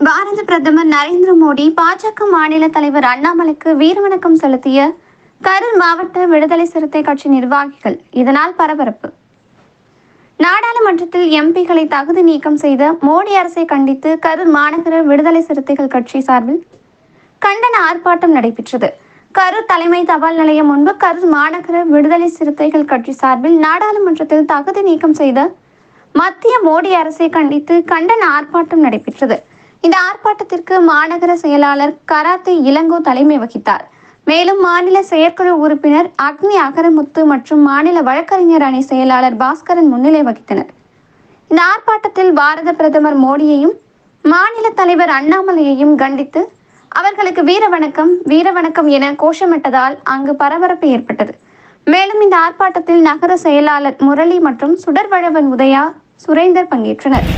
பாரத பிரதமர் நரேந்திர மோடி பாஜக மாநில தலைவர் அண்ணாமலைக்கு வீரவணக்கம் செலுத்திய கரூர் மாவட்ட விடுதலை சிறுத்தை கட்சி நிர்வாகிகள். இதனால் பரபரப்பு. நாடாளுமன்றத்தில் எம்பிகளை தகுதி நீக்கம் செய்த மோடி அரசை கண்டித்து கரூர் மாநகர விடுதலை சிறுத்தைகள் கட்சி சார்பில் கண்டன ஆர்ப்பாட்டம் நடைபெற்றது. கரூர் தலைமை தபால் நிலையம் முன்பு கரூர் மாநகர விடுதலை சிறுத்தைகள் கட்சி சார்பில் நாடாளுமன்றத்தில் தகுதி நீக்கம் செய்த மத்திய மோடி அரசை கண்டித்து கண்டன ஆர்ப்பாட்டம் நடைபெற்றது. இந்த ஆர்ப்பாட்டத்திற்கு மாநகர செயலாளர் கராத்தே இளங்கோ தலைமை வகித்தார். மேலும் மாநில செயற்குழு உறுப்பினர் அக்னி அகரமுத்து மற்றும் மாநில வழக்கறிஞர் அணி செயலாளர் பாஸ்கரன் முன்னிலை வகித்தனர். இந்த ஆர்ப்பாட்டத்தில் பாரத பிரதமர் மோடியையும் மாநில தலைவர் அண்ணாமலையையும் கண்டித்து அவர்களுக்கு வீர வணக்கம் வீர வணக்கம் என கோஷமிட்டதால் அங்கு பரபரப்பு ஏற்பட்டது. மேலும் இந்த ஆர்ப்பாட்டத்தில் நகர செயலாளர் முரளி மற்றும் சுடர்வழவன் உதயா சுரேந்தர் பங்கேற்றனர்.